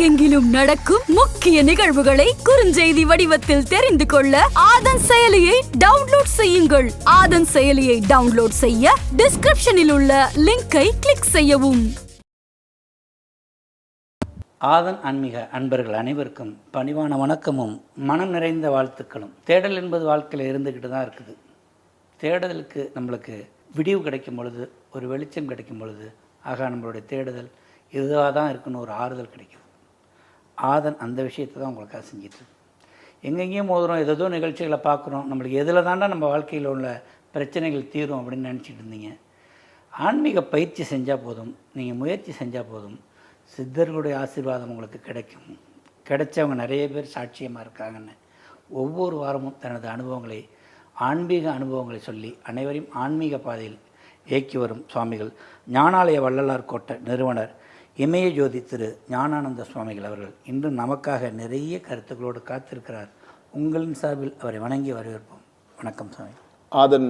உலகெங்கிலும் நடக்கும் முக்கிய நிகழ்வுகளை குறுஞ்செய்தி வடிவத்தில் தெரிந்து கொள்ள ஆதன் செயலியை டவுன்லோட் செய்யுங்கள். ஆதன் செயலியை டவுன்லோட் செய்ய டிஸ்கிரிப்ஷனில் உள்ள லிங்கை கிளிக் செய்யவும். ஆதன் ஆன்மீக அன்பர்கள் அனைவருக்கும் பணிவான வணக்கமும் மனம் நிறைந்த வாழ்த்துக்களும். தேடல் என்பது வாழ்க்கையில் இருந்துக்கிட்டு தான் இருக்குது. தேடுதலுக்கு நம்மளுக்கு விடிவு கிடைக்கும் பொழுது ஒரு வெளிச்சம் கிடைக்கும் பொழுது ஆகா நம்மளுடைய தேடுதல் இதுவாக தான் இருக்குன்னு ஒரு ஆறுதல் கிடைக்கும். ஆதன் அந்த விஷயத்தை தான் உங்களுக்காக செஞ்சிட்டு எங்கெங்கேயும் மோதுறோம் ஏதோ நிகழ்ச்சிகளை பார்க்குறோம். நம்மளுக்கு எதில் தாண்டா நம்ம வாழ்க்கையில் உள்ள பிரச்சனைகள் தீரும் அப்படின்னு நினச்சிட்டு இருந்தீங்க. ஆன்மீக பயிற்சி செஞ்சால் போதும். நீங்கள் முயற்சி செஞ்சால் போதும். சித்தர்களுடைய ஆசீர்வாதம் உங்களுக்கு கிடைக்கும். கிடைச்சவங்க நிறைய பேர் சாட்சியமாக இருக்காங்கன்னு. ஒவ்வொரு வாரமும் தனது அனுபவங்களை ஆன்மீக அனுபவங்களை சொல்லி அனைவரையும் ஆன்மீக பாதையில் இயக்கி வரும் சுவாமிகள். ஞானாலய வள்ளலார் கோட்டை நிறுவனர் இமய ஜோதி திரு ஞானானந்த சுவாமிகள் அவர்கள் இன்று நமக்காக நிறைய கருத்துக்களோடு காத்திருக்கிறார். உங்களின் சார்பில் அவரை வணங்கி வரவேற்போம். வணக்கம் சுவாமி ஆதன்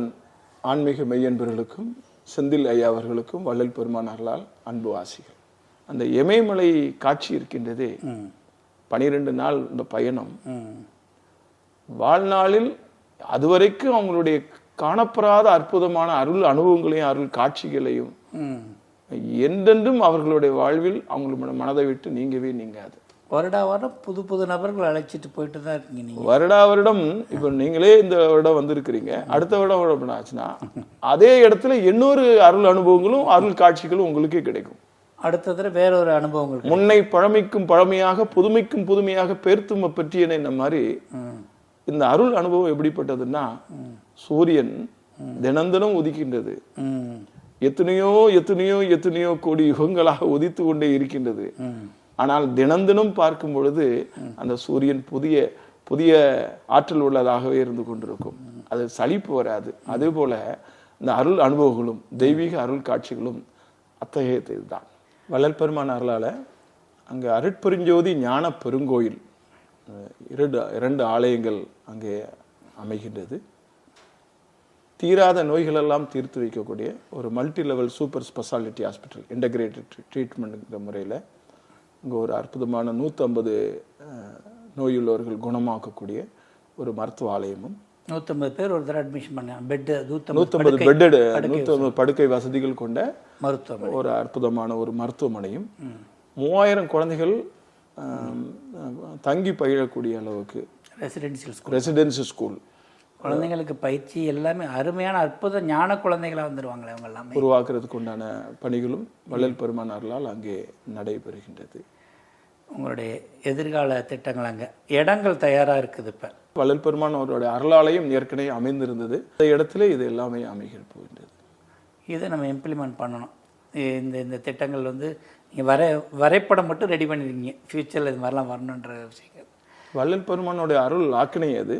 ஆன்மீக மெய்யன்பர்களுக்கும் செந்தில் ஐயா அவர்களுக்கும் வள்ளல் பெருமானார்களால் அன்பு ஆசிகள் அந்த இமயமலை காட்சி இருக்கின்றதே பனிரெண்டு நாள் இந்த பயணம். வாழ்நாளில் அதுவரைக்கும் அவங்களுடைய காணப்பெறாத அற்புதமான அருள் அனுபவங்களையும் அருள் காட்சிகளையும் என்றென்றும் அவர்களுடைய வாழ்வில் அவங்களோட மனதை விட்டு நீங்கவே நீங்காது. வருடா வருடம் புது புது நபர்கள் அழைச்சிட்டு போயிட்டு தான் இருக்கீங்க நீங்கள் வருடா வருடம் இப்போ நீங்களே இந்த வருடம் வந்திருக்கிறீங்க. அடுத்த வருடம் என்ன ஆச்சுன்னா அதே இடத்துல இன்னொரு அருள் அனுபவங்களும் அருள் காட்சிகளும் உங்களுக்கே கிடைக்கும். அடுத்த தடவை வேற ஒரு அனுபவங்கள் முன்னை பழமைக்கும் பழமையாக புதுமைக்கும் புதுமையாக பேர்த்தும பற்றியன இந்த மாதிரி இந்த அருள் அனுபவம் எப்படிப்பட்டதுன்னா சூரியன் தினந்தினம் உதிக்கின்றது. எத்தனையோ எத்தனையோ எத்தனையோ கோடி யுகங்களாக உதித்து கொண்டே இருக்கின்றது. ஆனால் தினம் தினம் பார்க்கும் பொழுது அந்த சூரியன் புதிய புதிய ஆற்றல் உள்ளதாகவே இருந்து கொண்டிருக்கும். அது சலிப்பு வராது. அதே போல இந்த அருள் அனுபவங்களும் தெய்வீக அருள் காட்சிகளும் அத்தகையது இதுதான். வள்ளல் பெருமான் அருளால அங்கே அருட்பெருஞ்சோதி ஞான பெருங்கோயில் இரண்டு இரண்டு ஆலயங்கள் அங்கே அமைகின்றது. தீராத நோய்களெல்லாம் தீர்த்து வைக்கக்கூடிய ஒரு multi level super speciality hospital integrated ட்ரீட்மெண்ட்ங்கிற முறையில் இங்கே ஒரு அற்புதமான நூற்றம்பது நோயுள்ளவர்கள் குணமாக்கக்கூடிய ஒரு மருத்துவ ஆலயமும் நூற்றம்பது பேர் ஒரு தடவை அட்மிஷன் பண்ணேன் பெட்டு நூற்றம்பது பெட்டடு நூற்றம்பது படுக்கை வசதிகள் கொண்ட மருத்துவமனை. ஒரு அற்புதமான ஒரு மருத்துவமனையும் மூவாயிரம் குழந்தைகள் தங்கி பயிலக்கூடிய அளவுக்கு ரெசிடென்சியல் ஸ்கூல் ரெசிடென்சி ஸ்கூல் குழந்தைங்களுக்கு பயிற்சி எல்லாமே அருமையான அற்புத ஞான குழந்தைகளா வந்துருவாங்களே அவங்க எல்லாமே உருவாக்குறதுக்கு உண்டான பணிகளும் வள்ளல் பெருமானார்களால் அங்கே நடைபெறுகின்றது. உங்களுடைய எதிர்கால திட்டங்கள் அங்கே இடங்கள் தயாராக இருக்குது இப்போ. வள்ளல் பெருமான் அவருடைய அருளாலயம் ஏற்கனவே அமைந்திருந்தது. இந்த இடத்துல இது எல்லாமே அமைகள் போகின்றது. இதை நம்ம இம்ப்ளிமெண்ட் பண்ணணும். இந்த இந்த திட்டங்கள் வந்து நீங்கள் வரை வரைபடம் மட்டும் ரெடி பண்ணிருக்கீங்க. ஃப்யூச்சரில் இது மாதிரிலாம் வரணுன்ற விஷயங்கள். வள்ளல் பெருமானுடைய அருள் ஆக்கினை அது.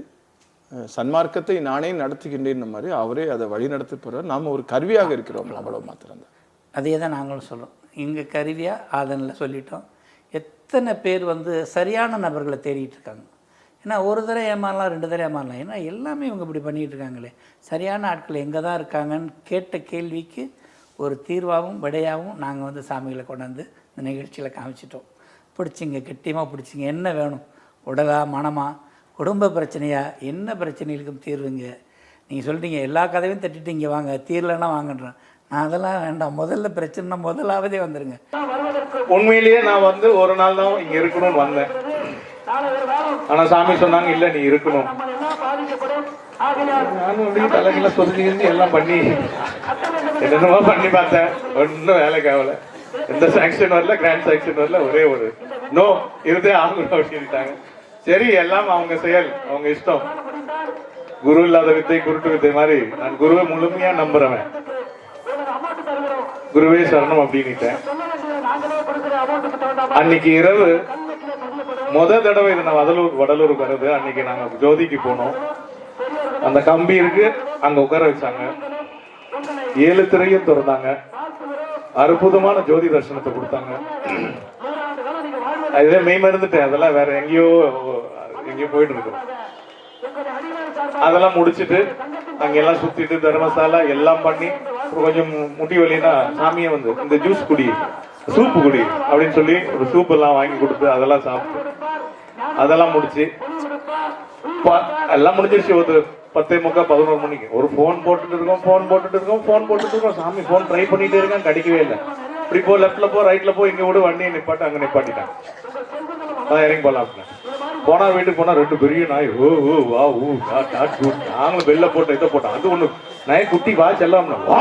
சன்மார்க்கத்தை நானே நடத்துகின்றேன் மாதிரி அவரே அதை வழி நடத்தி போறார் ஒரு கருவியாக இருக்கிறோம் அவ்வளவு மாத்திரம்தான். அதே தான் நாங்களும் சொல்கிறோம் இங்கே கருவியாக அதனில் சொல்லிட்டோம். எத்தனை பேர் வந்து சரியான நபர்களை தேடிட்டு இருக்காங்க? ஏன்னா ஒரு தடவை ஏமாறலாம் ரெண்டு தடவை ஏமாறலாம். ஏன்னா எல்லாமே இவங்க இப்படி பண்ணிகிட்டு இருக்காங்களே. சரியான ஆட்கள் எங்கே தான் இருக்காங்கன்னு கேட்ட கேள்விக்கு ஒரு தீர்வாகவும் விடையாகவும் நாங்கள் வந்து சாமிகளை கொண்டாந்து இந்த நிகழ்ச்சியில் காமிச்சிட்டோம். பிடிச்சிங்க கெட்டியமாக பிடிச்சிங்க. என்ன வேணும்? உடலா மனமாக குடும்ப பிரச்சனையா? என்ன பிரச்சனைகளுக்கும் தீர்வுங்க? நீங்கள் சொல்கிறீங்க எல்லா கதையும் தட்டிட்டு இங்கே வாங்க தீரலைன்னா வாங்கன்றேன். நான் அதெல்லாம் வேண்டாம். முதல்ல பிரச்சனைனா முதலாவதே வந்துடுங்க உண்மையிலேயே நான் வந்து ஒரு நாள் தான் இங்கே இருக்கணும்னு வந்தேன். ஆனால் சாமி சொன்னாங்க இல்லை நீ இருக்கணும். நானும் அப்படியே தலைகளை எல்லாம் பண்ணி என்னென்னமோ பண்ணி பார்த்தேன். ஒன்றும் வேலைக்கு ஆகல. எந்த சாங்ஷன் வரல கிராண்ட் சாங்ஷன் வரல ஒரே ஒரு நோ இருந்தே ஆகணும் அப்படின்ட்டாங்க. சரி எல்லாம் அவங்க செயல் அவங்க இஷ்டம். குரு இல்லாத வித்தை குருட்டு வித்தை மாதிரி. நான் குருவை முழுமையா நம்புறவன். குருவே சரணம் அப்படின்னுட்டேன். அன்னைக்கு இரவு முத தடவை இது நான் வடலூர் வடலூருக்கு வருது அன்னைக்கு நாங்க ஜோதிக்கு போனோம். அந்த கம்பி இருக்கு அங்க உட்கார வச்சாங்க. ஏழு திரையும் திறந்தாங்க. அற்புதமான ஜோதி தர்சனத்தை கொடுத்தாங்க. அதுவே மெய் மறந்துட்டேன் அதெல்லாம் வேற எங்கேயோ எங்கேயோ போயிட்டு இருக்கோம் அதெல்லாம் முடிச்சிட்டு அங்கெல்லாம் சுத்திட்டு தர்மசாலா எல்லாம் பண்ணி கொஞ்சம் முட்டி வலினா சாமியை வந்து இந்த ஜூஸ் குடி சூப்பு குடி அப்படின்னு சொல்லி ஒரு சூப் எல்லாம் வாங்கி கொடுத்து அதெல்லாம் சாப்பிட்டு அதெல்லாம் முடிச்சு எல்லாம் முடிஞ்சிருச்சு. ஒரு பத்தே முக்கா பதினோரு மணிக்கு. ஒரு ஃபோன் போட்டுட்டு இருக்கோம் ஃபோன் போட்டுட்டு இருக்கோம் ஃபோன் போட்டுட்டு இருக்கோம். சாமி ஃபோன் ட்ரை பண்ணிட்டே இருக்கேன் கிடைக்கவே இல்லை. இப்படி போ லெஃப்ட்ல போ ரைட்ல போ இங்க விடு வண்டியை நிப்பாட்டு அங்க நிப்பாட்டிட்டான் நான் இறங்கி போலாம் அப்படின்னு. போனா வீட்டுக்கு போனா ரெண்டு பெரிய நாய் ஓ ஓ வா ஊ டா டா டூ நாங்களும் வெளில போட்டோம் இதை போட்டோம். அது ஒண்ணு நாய் குட்டி வா செல்லாம்னா வா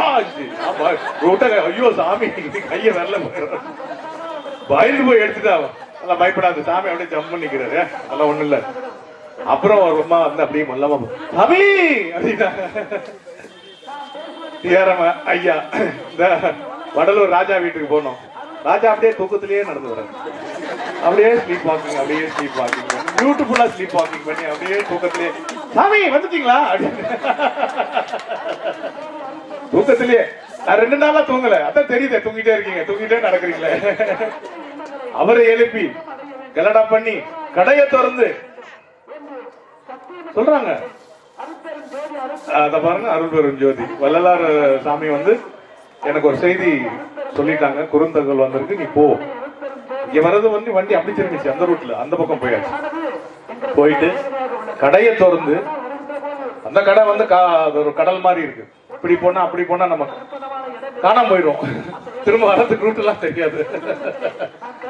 ஆமா விட்ட ஐயோ சாமி கையை வரல பயந்து போய் எடுத்துட்டா நல்லா அதெல்லாம் பயப்படாத சாமி அப்படியே ஜம்ப் நிக்கிறாரு. அதெல்லாம் ஒண்ணு இல்ல. அப்புறம் ஒரு அம்மா வந்து அப்படியே மல்லமா சாமி அப்படின்னா டிஆர்எம் ஐயா இந்த வடலூர் ராஜா வீட்டுக்கு போனோம். ராஜா அப்படியே தூக்கத்திலேயே நடந்து வர்றாரு. அப்படியே ஸ்லீப் வாக்கிங் அப்படியே ஸ்லீப் வாக்கிங் பியூட்டிஃபுல்லா ஸ்லீப் வாக்கிங் பண்ணி அப்படியே தூக்கத்திலேயே சாமி வந்துட்டீங்களா? அப்படின்னு. தூக்கத்திலேயே நான் ரெண்டு நாளா தூங்கல. அதான் தெரியுதே தூங்கிட்டே இருக்கீங்க. தூங்கிட்டே நடக்கிறீங்களே. அவரை எழுப்பி கலடா பண்ணி கடையை திறந்து சொல்றாங்க. அத பாருங்க அருள் பெரும் ஜோதி. வள்ளலார் சாமி வந்து எனக்கு ஒரு செய்தி சொல்லிட்டாங்க. குறுந்தகவல் வந்திருக்கு. நீ போ. இங்க வர்றது வந்து வண்டி அப்படி அந்த ரூட்ல அந்த பக்கம் போயாச்சு. போயிட்டு கடையை திறந்து அந்த கடை வந்து கா- அது ஒரு கடல் மாதிரி இருக்கு. இப்படி போனா அப்படி போனா நம்ம காணாம போயிடும் திரும்ப வரதுக்கு ரூட் எல்லாம் தெரியாது.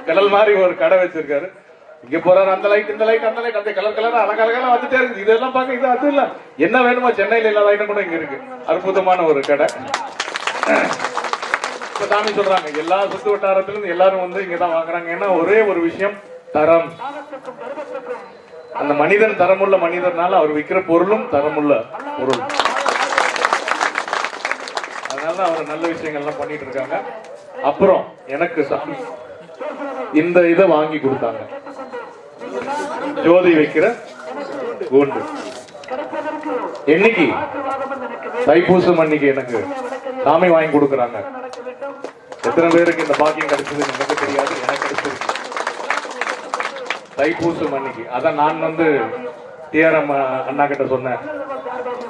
கடல் மாதிரி ஒரு கடை வச்சிருக்காரு. இங்க போறாரு. அந்த லைட் இந்த லைட் அந்த லைட் அப்படியே கலர் கலர் அழகழகெல்லாம் வந்துட்டே இருக்கு இதெல்லாம் பார்க்க இது அது இல்ல. என்ன வேணுமோ சென்னையில இல்லாத ஐட்டம் கூட இங்க இருக்கு. அற்புதமான ஒரு கடை. இப்ப சாமி சொல்றாங்க எல்லா சுற்று வட்டாரத்திலும் எல்லாரும் வந்து இங்கதான் வாங்குறாங்க. ஏன்னா ஒரே ஒரு விஷயம் தரம். அந்த மனிதன் தரமுள்ள மனிதர்னால அவர் விற்கிற பொருளும் தரமுள்ள பொருள். அதனால அவர் நல்ல விஷயங்கள்லாம் பண்ணிட்டு இருக்காங்க. அப்புறம் எனக்கு சாமி இந்த இதை வாங்கி கொடுத்தாங்க. ஜோதி வைக்கிற கூண்டு. என்னைக்கு? தைப்பூசம் அன்னைக்கு எனக்கு. சாமி வாங்கி கொடுக்குறாங்க. எத்தனை பேருக்கு இந்த பாக்கியம் கிடைச்சது எனக்கு தெரியாது எனக்கு கிடைச்சிருக்கு தைப்பூசம் அன்னைக்கு. அதான் நான் வந்து டிஆர்எம் அண்ணா கிட்ட சொன்னேன்.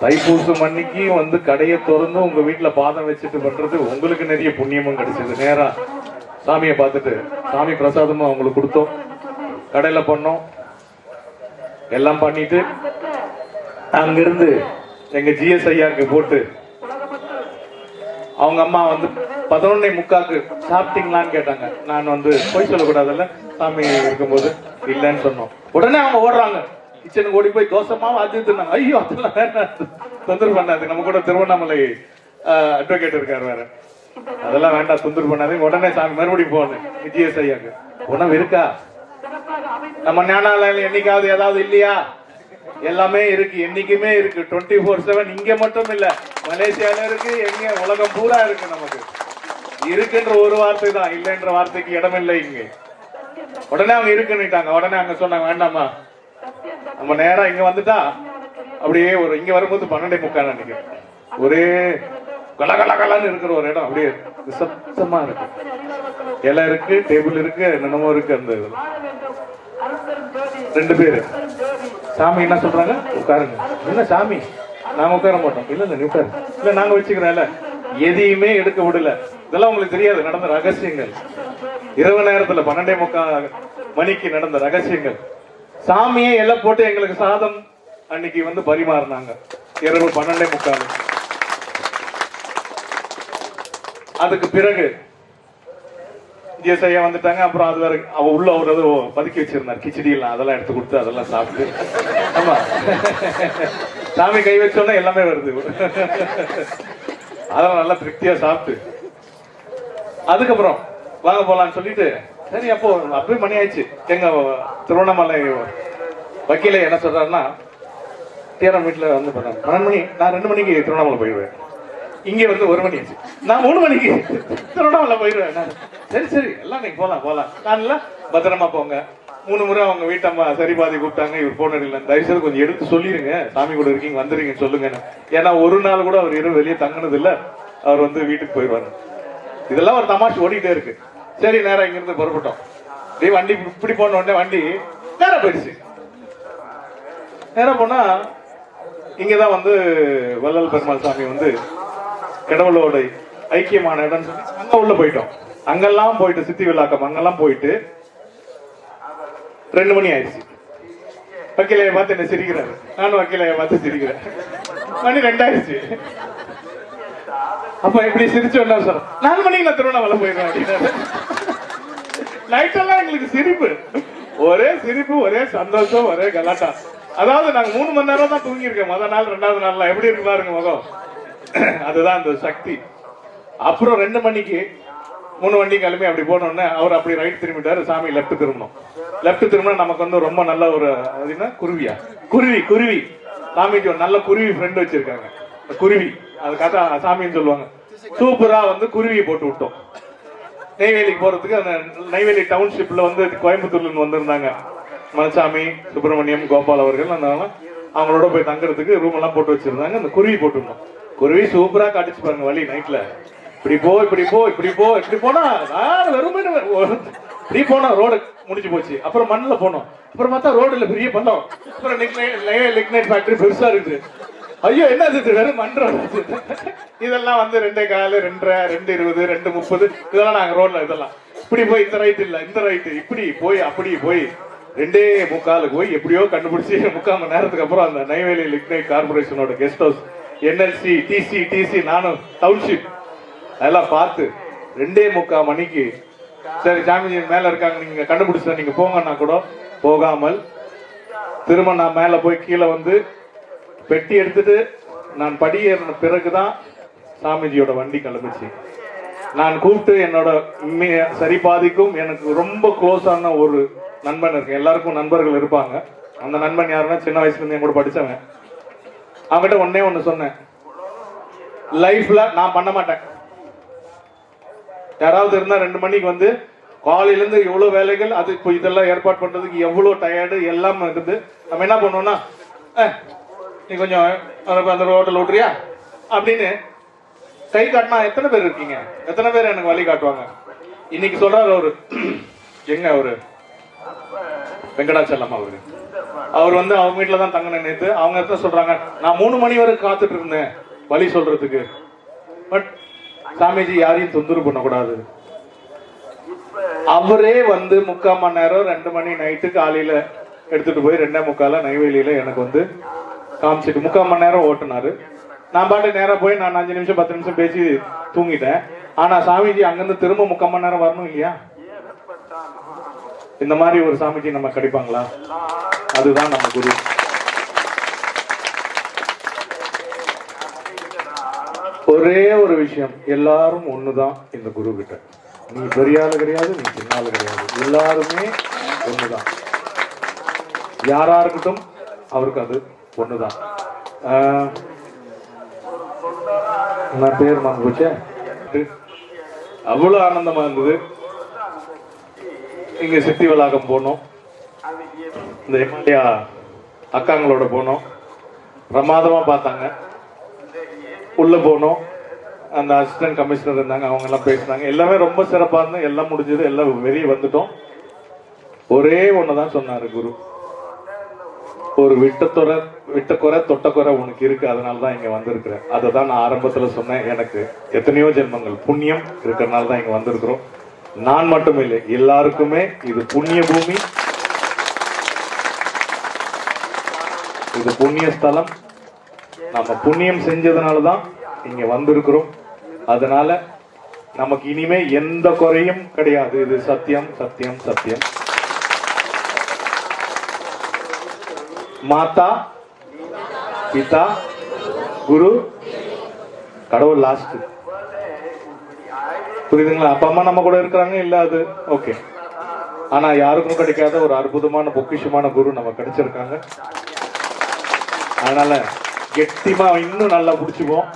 தைப்பூசம் அன்னைக்கு வந்து கடையை திறந்து உங்க வீட்டுல பாதம் வச்சுட்டு பண்றது உங்களுக்கு நிறைய புண்ணியமும் கிடைச்சது. நேரா சாமியை பார்த்துட்டு சாமி பிரசாதமும் அவங்களுக்கு கொடுத்தோம். கடையில பண்ணோம். எல்லாம் பண்ணிட்டு அங்கிருந்து எங்க ஜிஎஸ் ஐயாக்கு போட்டு அவங்க அம்மா வந்து பதினொன்னே முக்காக்கு சாப்பிட்டீங்களான்னு கேட்டாங்க. நான் வந்து போய் சொல்லக்கூடாதுல்ல. சாமி இருக்கும்போது இல்லைன்னு சொன்னோம். உடனே அவங்க ஓடுறாங்க. கிச்சனுக்கு ஓடி போய் தோசை மாவு அது தின்னாங்க ஐயோ அதெல்லாம் வேண்டாம் தொந்தரவு பண்ணாது நம்ம கூட திருவண்ணாமலை அட்வொகேட் இருக்காரு வேற. அதெல்லாம் வேண்டாம் தொந்தரவு பண்ணாதீங்க. உடனே சாமி மறுபடியும் போகணும் ஜிஎஸ் ஐயாக்கு. உணவு இருக்கா? நம்ம ஞானாலயம் என்னைக்காவது ஏதாவது இல்லையா? எல்லாமே இருக்கு என்னைக்குமே இருக்கு. டுவெண்ட்டி ஃபோர் செவன் இங்க மட்டும் இல்ல மலேசியால இருக்கு எங்க உலகம் பூரா இருக்கு நமக்கு. இருக்குன்ற ஒரு வார்த்தை தான் இல்லைன்ற வார்த்தைக்கு இடம் இல்லை இங்க. உடனே அவங்க இருக்குன்னுட்டாங்க. உடனே அங்க சொன்னாங்க வேண்டாமா நம்ம நேரா இங்க வந்துட்டா அப்படியே ஒரு இங்க வரும்போது பன்னெண்டே முக்கால் நினைக்கிறேன் ஒரே கலகலகலன்னு இருக்கிற ஒரு இடம் அப்படியே நிசப்தமா இருக்கு. இலை இருக்கு டேபிள் இருக்கு என்னென்னமோ இருக்கு அந்த ரெண்டு பேரு. சாமி என்ன சொல்றாங்க? உட்காருங்க. என்ன சாமி நாங்க உட்கார மாட்டோம். இல்ல இல்ல உட்காரு. இல்ல நாங்க வச்சுக்கிறோம்ல. எதையுமே எடுக்க விடல. இதெல்லாம் உங்களுக்கு தெரியாது. நடந்த ரகசியங்கள். இரவு நேரத்துல பன்னெண்டே முக்கால் மணிக்கு நடந்த ரகசியங்கள். சாமியே எல்லாம் போட்டு எங்களுக்கு சாதம் அன்னைக்கு வந்து பரிமாறினாங்க. இரவு பன்னெண்டே முக்கால் அதுக்கு பிறகு ஜிஎஸ் ஐயா வந்துட்டாங்க. அப்புறம் அது வேற அவ உள்ள அவர் ஏதோ பதுக்கி வச்சிருந்தார். கிச்சடி எல்லாம் அதெல்லாம் எடுத்து கொடுத்து அதெல்லாம் சாப்பிட்டு. ஆமா. சாமி கை வச்சோன்னா எல்லாமே வருது. அதெல்லாம் நல்லா திருப்தியா சாப்பிட்டு. அதுக்கப்புறம் வாங்க போலான்னு சொல்லிட்டு சரி அப்போ அப்பவே மணி ஆயிடுச்சு. எங்க திருவண்ணாமலை வக்கீல என்ன சொல்றாருன்னா தீரம் வீட்டுல வந்து பண்ணாங்க பன்னெண்டு மணி நான் ரெண்டு மணிக்கு திருவண்ணாமலை போயிடுவேன். இங்கே வந்து ஒரு மணி ஆச்சு. நான் மூணு மணிக்கு திருவண்ணாமலை போயிடுவேன் நான். சரி சரி எல்லாம் நீங்கள் போகலாம் போகலாம் நான் பத்திரமா போங்க. மூணு முறை அவங்க வீட்டம்மா சரி பாதி கூப்பிட்டாங்க இவர் போன இல்லை தயவுசெய்து கொஞ்சம் எடுத்து சொல்லிடுங்க சாமி கூட இருக்கீங்க வந்துருங்க சொல்லுங்கன்னு ஏன்னா ஒரு நாள் கூட அவர் இரவு வெளியே தங்கினது இல்லை அவர் வந்து வீட்டுக்கு போயிடுவாரு. இதெல்லாம் ஒரு தமாஷ் ஓடிக்கிட்டே இருக்கு. சரி நேரம் இங்கிருந்து புறப்பட்டோம். டேய் வண்டி இப்படி போன உடனே வண்டி நேரம் போயிடுச்சு. நேரம் போனால் இங்கே தான் வந்து வள்ளல் பெருமாள் சாமி வந்து கடவுளோடு ஐக்கியமான இடம் சொல்லி அங்க உள்ள போயிட்டோம். அங்கெல்லாம் போயிட்டு சித்தி விழாக்கம் அங்கெல்லாம் போயிட்டு ரெண்டு மணி ஆயிடுச்சு. வக்கீலையை பார்த்து என்ன சிரிக்கிறாரு? நானும் வக்கீலையை பார்த்து சிரிக்கிறேன். மணி ரெண்டாயிடுச்சு. அப்ப இப்படி சிரிச்சு சார் நாலு மணிக்கு நான் திருவண்ணாமலை போயிடுவேன் அப்படின்னு நைட் எல்லாம் எங்களுக்கு சிரிப்பு. ஒரே சிரிப்பு ஒரே சந்தோஷம் ஒரே கலாட்டா. அதாவது நாங்க மூணு மணி நேரம் தான் தூங்கியிருக்கோம். முதல் நாள் ரெண்டாவது நாள்லாம் எப்படி இருக்கு பாருங்க முகம். அதுதான் அந்த சக்தி. அப்புறம் ரெண்டு மணிக்கு மூணு வண்டி கிளம்பி அப்படி போனோடனே அவர் அப்படி ரைட் திரும்பிட்டாரு சாமி லெஃப்ட் திரும்பணும். லெஃப்ட் திரும்பினா நமக்கு வந்து ரொம்ப நல்ல ஒரு அது குருவியா? குருவி குருவி. சாமிக்கு ஒரு நல்ல குருவி ஃப்ரெண்ட் வச்சிருக்காங்க. குருவி. அதுக்காக சாமின்னு சொல்லுவாங்க. சூப்பரா வந்து குருவியை போட்டு விட்டோம். நெய்வேலிக்கு போறதுக்கு அந்த நெய்வேலி டவுன்ஷிப்ல வந்து கோயம்புத்தூர்ல வந்திருந்தாங்க. மனசாமி சுப்பிரமணியம் கோபால் அவர்கள். அதனால அவங்களோட போய் தங்குறதுக்கு ரூம் எல்லாம் போட்டு வச்சிருந்தாங்க. அந்த குருவி போட்டுருந்தோம் குருவி சூப்பரா காட்டுச்சு பாருங்க வழி நைட்ல இப்படி போ இப்படி போ இப்படி போ இப்படி போனா நான் வெறுமே இப்படி போனோம் ரோடு முடிஞ்சு போச்சு. அப்புறம் மண்ணில் போனோம். அப்புறம் பார்த்தா ரோடுல பெரிய பள்ளம். அப்புறம் லிக்னைட் ஃபேக்டரி பெருசா இருக்குது. ஐயோ என்ன இது? வெறும் மண் ரோடு இதெல்லாம் வந்து ரெண்டே காலு ரெண்டரை ரெண்டு இருபது ரெண்டு முப்பது. இதெல்லாம் நாங்கள் ரோட்ல இதெல்லாம். இப்படி போய் இந்த ரைட்டு இல்லை இந்த ரைட்டு இப்படி போய் அப்படி போய் ரெண்டே முக்காலுக்கு போய் எப்படியோ கண்டுபிடிச்சி முக்கால் மணி நேரத்துக்கு அப்புறம் அந்த நெய்வேலி லிக்னைட் கார்பரேஷனோட கெஸ்ட் ஹவுஸ் என்எல்சி டிசி டிசி நானும் டவுன்ஷிப் அதெல்லாம் பார்த்து ரெண்டே முக்கால் மணிக்கு. சரி சாமிஜி மேலே இருக்காங்க நீங்கள் கண்டுபிடிச்சா நீங்கள் போங்கன்னா கூட போகாமல். திரும்ப நான் மேலே போய் கீழே வந்து பெட்டி எடுத்துட்டு நான் படியேறின பிறகு தான் சாமிஜியோட வண்டி கிளம்பிச்சு. நான் கூப்பிட்டு என்னோட மி- சரி பாதிக்கும் எனக்கு ரொம்ப க்ளோஸான ஒரு நண்பன் இருக்கு. எல்லாருக்கும் நண்பர்கள் இருப்பாங்க. அந்த நண்பன் யாருன்னா சின்ன வயசுலேருந்து என் கூட படித்தவன் அவங்ககிட்ட ஒன்னே ஒண்ணு சொன்னேன். லைஃப்ல நான் பண்ண மாட்டேன். யாராவது இருந்தா ரெண்டு மணிக்கு வந்து காலையில இருந்து எவ்வளவு வேலைகள் அது இப்போ இதெல்லாம் ஏற்பாடு பண்றதுக்கு எவ்வளவு டயர்டு எல்லாம் இருக்குது. நம்ம என்ன பண்ணுவோம்னா நீ கொஞ்சம் அந்த- ரோட்டில் விட்றியா அப்படின்னு கை காட்டினா எத்தனை பேர் இருக்கீங்க? எத்தனை பேர் எனக்கு வழி காட்டுவாங்க? இன்னைக்கு சொல்றாரு அவரு. எங்க அவரு? வெங்கடாச்சலம் அவரு. அவர் வந்து அவங்க வீட்டில் தான் தங்கின நேத்து. அவங்க தான் சொல்றாங்க நான் மூணு மணி வரைக்கும் காத்துட்டு இருந்தேன் வழி சொல்றதுக்கு. பட் சாமிஜி யாரையும் தொந்தரவு பண்ணக்கூடாது. அவரே வந்து முக்கால் மணி நேரம் ரெண்டு மணி நைட்டு காலையில எடுத்துட்டு போய் ரெண்டே முக்கால நெய்வேலியில எனக்கு வந்து காமிச்சிட்டு முக்கால் மணி நேரம் ஓட்டுனாரு. நான் பாட்டு நேராக போய் நான் அஞ்சு நிமிஷம் பத்து நிமிஷம் பேசி தூங்கிட்டேன். ஆனா சாமிஜி அங்கிருந்து திரும்ப முக்கால் மணி நேரம் வரணும் இல்லையா? இந்த மாதிரி ஒரு சாமிஜி நம்ம கிடைப்பாங்களா? அதுதான் நம்ம குரு. ஒரே ஒரு விஷயம் எல்லாரும் ஒண்ணுதான் இந்த குரு கிட்ட. நீ பெரிய ஆளு கிடையாது நீ சின்ன ஆளு கிடையாது. எல்லாருமே ஒண்ணுதான். யாரா இருக்கட்டும் அவருக்கு அது ஒண்ணுதான். நான் பேர் மறந்து போச்சே? அவ்வளவு ஆனந்தமா இருந்தது. இங்க சித்தி வளாகம் போனோம். இந்த எம்எல்ஏ அக்காங்களோட போனோம். பிரமாதமாக பார்த்தாங்க. உள்ளே போனோம். அந்த அசிஸ்டன்ட் கமிஷனர் இருந்தாங்க அவங்க எல்லாம் பேசினாங்க. எல்லாமே ரொம்ப சிறப்பாக இருந்தது. எல்லாம் முடிஞ்சது. எல்லாம் வெளியே வந்துட்டோம். ஒரே ஒன்றுதான் சொன்னார் குரு. ஒரு விட்டத்துறை விட்டக்குறை தொட்டக்குறை உனக்கு இருக்கு. அதனால தான் இங்கே வந்திருக்கிறேன். அதை தான் நான் ஆரம்பத்தில் சொன்னேன். எனக்கு எத்தனையோ ஜென்மங்கள் புண்ணியம் இருக்கிறனால தான் இங்கே வந்திருக்கிறோம். நான் மட்டும் இல்லை எல்லாருக்குமே இது புண்ணிய பூமி. இது புண்ணிய ஸ்தலம். நம்ம புண்ணியம் செஞ்சதுனால தான் இங்க வந்திருக்கிறோம். அதனால நமக்கு இனிமே எந்த குறையும் கிடையாது. இது சத்தியம் சத்தியம் சத்தியம். மாதா பிதா குரு கடவுள் லாஸ்ட் புரியுதுங்களா? அப்பா அம்மா நம்ம கூட இருக்கிறாங்க? இல்ல அது ஓகே ஆனா யாருக்கும் கிடைக்காத ஒரு அற்புதமான பொக்கிஷமான குரு நம்ம கிடைச்சிருக்காங்க. அதனால கெட்டிமா இன்னும் நல்லா பிடிச்சிப்போம்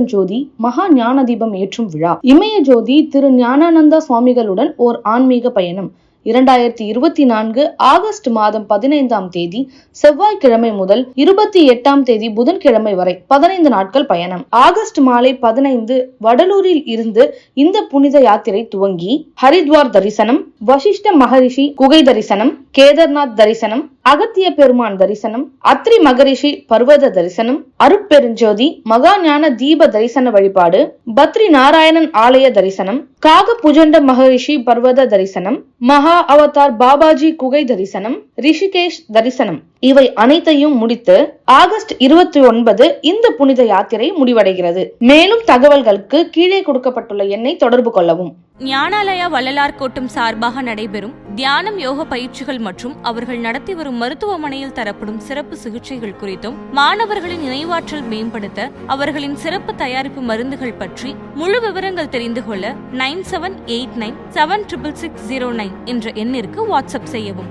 அருட்பெருஞ்சோதி மகா ஞான தீபம் ஏற்றும் விழா. இமய ஜோதி திரு ஞானானந்தா சுவாமிகளுடன் ஓர் ஆன்மீக பயணம். இரண்டாயிரத்தி இருபத்தி நான்கு ஆகஸ்ட் மாதம் பதினைந்தாம் தேதி செவ்வாய்க்கிழமை முதல் இருபத்தி எட்டாம் தேதி புதன்கிழமை வரை பதினைந்து நாட்கள் பயணம். ஆகஸ்ட் மாலை பதினைந்து வடலூரில் இருந்து இந்த புனித யாத்திரை துவங்கி ஹரித்வார் தரிசனம் வசிஷ்ட மகரிஷி குகை தரிசனம் கேதர்நாத் தரிசனம் அகத்திய பெருமான் தரிசனம் அத்ரி மகரிஷி பர்வத தரிசனம் அருட்பெருஞ்சோதி மகா ஞான தீப தரிசன வழிபாடு பத்ரி நாராயணன் ஆலய தரிசனம் காக புஜண்ட மகரிஷி பர்வத தரிசனம் மகா அவதார் பாபாஜி குகை தரிசனம் ரிஷிகேஷ் தரிசனம். இவை அனைத்தையும் முடித்து ஆகஸ்ட் இருபத்தி ஒன்பது இந்த புனித யாத்திரை முடிவடைகிறது. மேலும் தகவல்களுக்கு கீழே கொடுக்கப்பட்டுள்ள எண்ணை தொடர்பு கொள்ளவும். ஞானாலயா வள்ளலார் கோட்டம் சார்பாக நடைபெறும் தியானம் யோக பயிற்சிகள் மற்றும் அவர்கள் நடத்தி வரும் மருத்துவமனையில் தரப்படும் சிறப்பு சிகிச்சைகள் குறித்தும் மாணவர்களின் நினைவாற்றல் மேம்படுத்த அவர்களின் சிறப்பு தயாரிப்பு மருந்துகள் பற்றி முழு விவரங்கள் தெரிந்து கொள்ள nine seven eight nine seven triple six zero nine என்ற எண்ணிற்கு வாட்ஸ்அப் செய்யவும்.